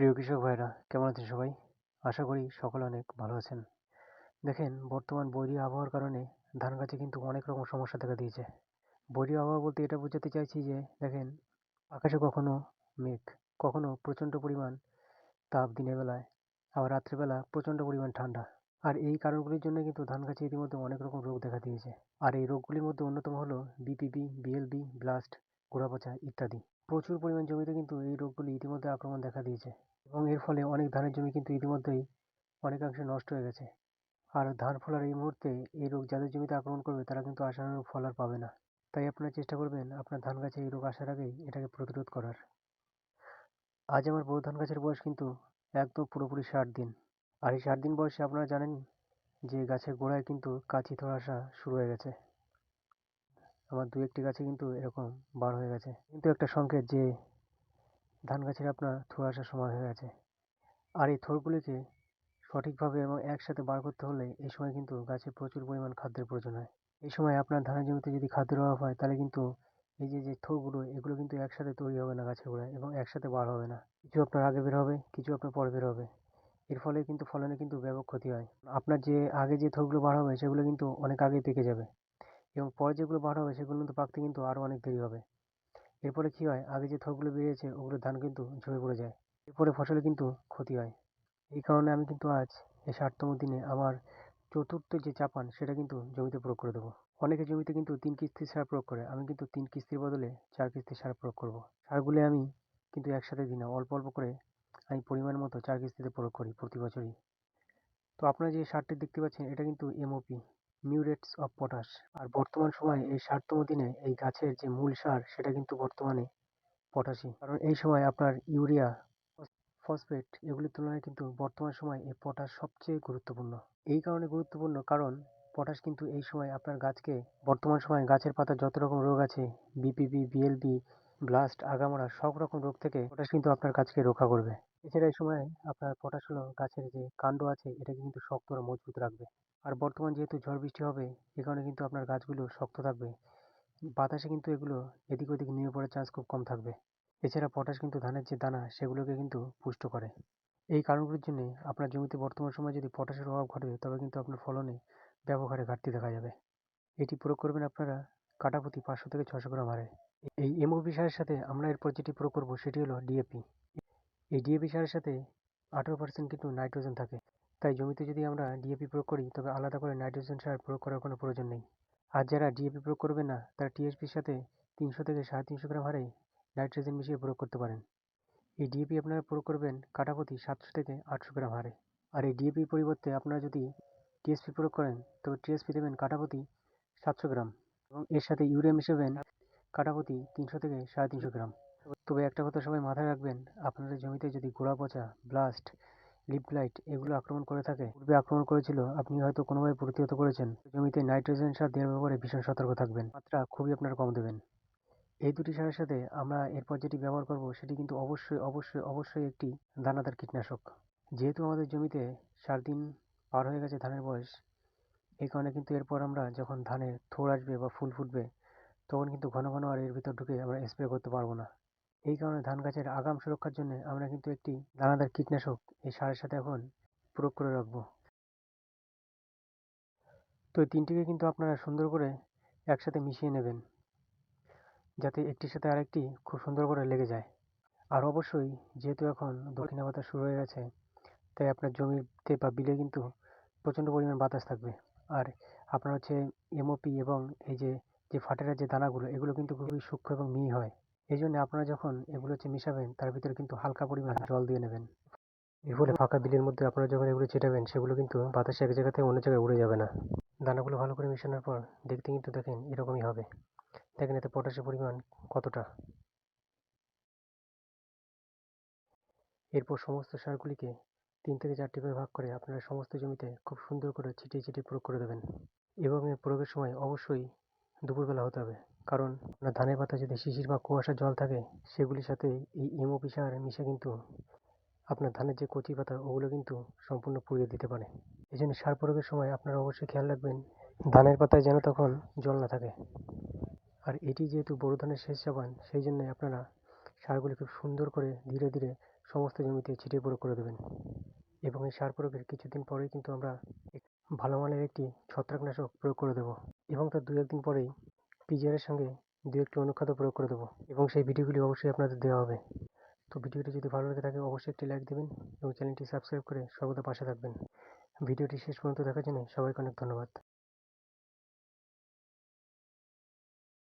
প্রিয় কৃষক ভাইরা, কেমন আছেন সবাই? আশা করি সকলে অনেক ভালো আছেন। দেখেন, বর্তমান বৈরী আবহাওয়ার কারণে ধান গাছে কিন্তু অনেক রকম সমস্যা দেখা দিয়েছে। বৈরী আবহাওয়া বলতে এটা বোঝাতে চাইছি যে, দেখেন, আকাশে কখনো মেঘ, কখনো প্রচণ্ড পরিমাণ তাপ দিনের বেলায়, আবার রাত্রিবেলা প্রচণ্ড পরিমাণ ঠান্ডা। আর এই কারণগুলির জন্য কিন্তু ধান গাছে ইতিমধ্যে অনেক রকম রোগ দেখা দিয়েছে। আর এই রোগগুলির মধ্যে অন্যতম হলো বিপিবি বিএলবি ব্লাস্ট গোড়াপচা ইত্যাদি। প্রচুর পরিমাণ জমিতে কিন্তু এই রোগগুলি ইতিমধ্যে আক্রমণ দেখা দিয়েছে এবং এর ফলে অনেক ধানের জমি কিন্তু ইতিমধ্যেই অনেকাংশে নষ্ট হয়ে গেছে। আর ধান ফলার এই মুহূর্তে এই রোগ যাদের জমিতে আক্রমণ করবে তারা কিন্তু আশানুরূপ ফল আর পাবে না। তাই আপনারা চেষ্টা করবেন আপনার ধান গাছে এই রোগ আসার আগেই এটাকে প্রতিরোধ করার। আজ আমার বড় ধান গাছের বয়স কিন্তু একদম পুরোপুরি ষাট দিন। আর এই ষাট দিন বয়সে আপনারা জানেন যে গাছের গোড়ায় কিন্তু কাঁচি ধরে আসা শুরু হয়ে গেছে। আমার দু একটি গাছে কিন্তু এরকম বার হয়ে গেছে। কিন্তু একটা সংকেত যে ধান গাছের আপনার থোড় আসার সময় হয়ে গেছে। আর এই থোড়গুলিকে সঠিকভাবে এবং একসাথে বার করতে হলে এই সময় কিন্তু গাছে প্রচুর পরিমাণ খাদ্যের প্রয়োজন হয়। এই সময় আপনার ধানের জমিতে যদি খাদ্যের অভাব হয়, তাহলে কিন্তু এই যে যে থোড়গুলো এগুলো কিন্তু একসাথে তৈরি হবে না গাছের গোড়ায় এবং একসাথে বার হবে না। কিছু আপনার আগে বের হবে, কিছু আপনার পরে বের হবে। এর ফলে কিন্তু ফলনে কিন্তু ব্যাপক ক্ষতি হয়। আপনার যে, আগে যে থোড়গুলো বার হবে, সেগুলো কিন্তু অনেক আগেই পেকে যাবে। এবং পরে যেগুলো বার হবে সেগুলো কিন্তু পাকতে কিন্তু আরও অনেক দেরি হবে। এরপরে কী হয়? আগে যে থোড়গুলো বেরিয়েছে ওগুলো ধান কিন্তু ঝরে পড়ে যায়। এরপরে ফসলে কিন্তু ক্ষতি হয়। এই কারণে আমি কিন্তু আজ এই ষাটতম দিনে আমার চতুর্থ যে চাপান, সেটা কিন্তু জমিতে প্রয়োগ করে দেবো। অনেকে জমিতে কিন্তু তিন কিস্তির সার প্রয়োগ করে, আমি কিন্তু তিন কিস্তির বদলে চার কিস্তির সার প্রয়োগ করব। সারগুলি আমি কিন্তু একসাথে দিই না, অল্প অল্প করে আমি পরিমাণ মতো চার কিস্তিতে প্রয়োগ করি প্রতি বছরই। তো আপনারা যে সারটি দেখতে পাচ্ছেন, এটা কিন্তু এমওপি মিউরেটস অফ পটাশ। আর বর্তমান সময়ে এই ষাটতম দিনে এই গাছের যে মূল সার, সেটা কিন্তু বর্তমানে পটাশই। কারণ এই সময় আপনার ইউরিয়া, ফসফেট, এগুলির তুলনায় কিন্তু বর্তমান সময় এই পটাশ সবচেয়ে গুরুত্বপূর্ণ। এই কারণে গুরুত্বপূর্ণ কারণ, পটাশ কিন্তু এই সময় আপনার গাছকে, বর্তমান সময়ে গাছের পাতা যত রকম রোগ আছে বিপিবি বিএলবি ব্লাস্ট আগামরা সব রকম রোগ থেকে পটাশ কিন্তু আপনার গাছকে রক্ষা করবে। এছাড়া এই সময় আপনার পটাশ হলো গাছের যে কাণ্ড আছে, এটাকে কিন্তু শক্ত আর মজবুত রাখবে। আর বর্তমান যেহেতু ঝড় বৃষ্টি হবে, এ কারণে কিন্তু আপনার গাছগুলো শক্ত থাকবে। বাতাসে কিন্তু এগুলো এদিক ওদিক নিয়ে পড়ার চান্স খুব কম থাকবে। এছাড়া পটাশ কিন্তু ধানের যে দানা, সেগুলোকে কিন্তু পুষ্ট করে। এই কারণগুলির জন্যে আপনার জমিতে বর্তমান সময়ে যদি পটাশের অভাব ঘটে, তবে কিন্তু আপনার ফলনে ব্যবহারে ঘাটতি দেখা যাবে। এটি প্রয়োগ করবেন আপনারা কাটাপতি পাঁচশো থেকে ছশো গ্রাম হারে। এই এমওপি সারের সাথে আমরা এরপর যেটি প্রয়োগ করব সেটি হলো ডিএপি এই ডিএপি সারের সাথে আঠেরো পার্সেন্ট কিন্তু নাইট্রোজেন থাকে। তাই জমিতে যদি আমরা ডিএপি প্রয়োগ করি, তবে আলাদা করে নাইট্রোজেন সার প্রয়োগ করার কোনো প্রয়োজন নেই। আর যারা ডিএপি প্রয়োগ করবে না, তারা টিএসপির সাথে তিনশো থেকে সাড়ে তিনশো গ্রাম হারে নাইট্রোজেন মিশিয়ে প্রয়োগ করতে পারেন। এই ডিএপি আপনারা প্রয়োগ করবেন কাটাপতি সাতশো থেকে আটশো গ্রাম হারে। আর এই ডিএপির পরিবর্তে আপনারা যদি টিএসপি প্রয়োগ করেন, তবে টিএসপি দেবেন কাটাপতি সাতশো গ্রাম। এবং এর সাথে ইউরিয়া মিশাবেন কাটাপতি তিনশো থেকে সাড়ে তিনশো গ্রাম। তবে একটা কথা সবাই মাথায় রাখবেন, আপনাদের জমিতে যদি গোড়া পচা ব্লাস্ট লিপ এগুলো আক্রমণ করে থাকে, পূর্বে আক্রমণ করেছিল, আপনি হয়তো কোনোভাবে প্রতিহত করেছেন। জমিতে নাইট্রোজেন সার দেওয়ার ব্যাপারে ভীষণ সতর্ক থাকবেন, মাত্রা খুবই আপনার কম দেবেন। এই দুটি সারের সাথে আমরা এরপর যেটি ব্যবহার করব, সেটি কিন্তু অবশ্যই অবশ্যই অবশ্যই একটি দানাদার কীটনাশক। যেহেতু আমাদের জমিতে সার দিন পার হয়ে গেছে ধানের বয়স, এই কারণে কিন্তু এরপর আমরা যখন ধানের থোড় আসবে বা ফুল ফুটবে তখন কিন্তু ঘন ঘন আর এর ভিতর ঢুকে আমরা স্প্রে করতে পারব না। এই কারণে ধান গাছের আগাম সুরক্ষার জন্য আমরা কিন্তু একটি দানাদার কীটনাশক এই সারের সাথে এখন প্রয়োগ করে রাখব। তো এই তিনটিকে কিন্তু আপনারা সুন্দর করে একসাথে মিশিয়ে নেবেন, যাতে একটির সাথে আরেকটি খুব সুন্দর করে লেগে যায়। আর অবশ্যই যেহেতু এখন দক্ষিণা বাতাস শুরু হয়ে গেছে, তাই আপনার জমিতে বা বিলে কিন্তু প্রচণ্ড পরিমাণ বাতাস থাকবে। আর আপনার হচ্ছে এমওপি এবং এই যে যে ফাটের যে দানাগুলো, এগুলো কিন্তু খুবই সূক্ষ্ম এবং মিহি হয়। এই জন্য আপনারা যখন এগুলো হচ্ছে মিশাবেন, তার ভিতরে কিন্তু হালকা পরিমাণ জল দিয়ে নেবেন। এর ফলে ফাঁকা বিলের মধ্যে আপনারা যখন এগুলো ছিটাবেন, সেগুলো কিন্তু বাতাসে এক জায়গা থেকে অন্য জায়গায় উড়ে যাবে না। দানাগুলো ভালো করে মেশানোর পর দেখতে কিন্তু দেখেন এরকমই হবে। দেখেন এতে পটাশের পরিমাণ কতটা। এরপর সমস্ত সারগুলিকে তিন থেকে চারটি করে ভাগ করে আপনারা সমস্ত জমিতে খুব সুন্দর করে ছিটিয়ে ছিটিয়ে প্রয়োগ করে দেবেন। এবং এর প্রয়োগের সময় অবশ্যই দুপুরবেলা হতে হবে। কারণ ধানের পাতা যদি শিশির বা কুয়াশার জল থাকে, সেগুলির সাথে এই এমওপি সার মিশে কিন্তু আপনার ধানের যে কচি পাতা, ওগুলো কিন্তু সম্পূর্ণ পুড়িয়ে দিতে পারে। এই জন্য সার প্রয়োগের সময় আপনারা অবশ্যই খেয়াল রাখবেন, ধানের পাতায় যেন তখন জল না থাকে। আর এটি যেহেতু বড় ধানের শেষ চাপান সেই জন্য আপনারা সারগুলি খুব সুন্দর করে ধীরে ধীরে সমস্ত জমিতে ছিটিয়ে প্রয়োগ করে দেবেন। এবং এই সার প্রয়োগের কিছুদিন পরেই কিন্তু আমরা ভালো মানের একটি ছত্রাকনাশক প্রয়োগ করে দেবো এবং তার দু একদিন পরেই পিজিআরের সঙ্গে দু একটি অনুখাদ্য প্রয়োগ করে দেবো এবং সেই ভিডিওগুলি অবশ্যই আপনাদের দেওয়া হবে। তো ভিডিওটি যদি ভালো লাগে থাকে, অবশ্যই একটি লাইক দেবেন এবং চ্যানেলটি সাবস্ক্রাইব করে সর্বদা পাশে থাকবেন। ভিডিওটি শেষ পর্যন্ত দেখার জন্য সবাইকে অনেক ধন্যবাদ।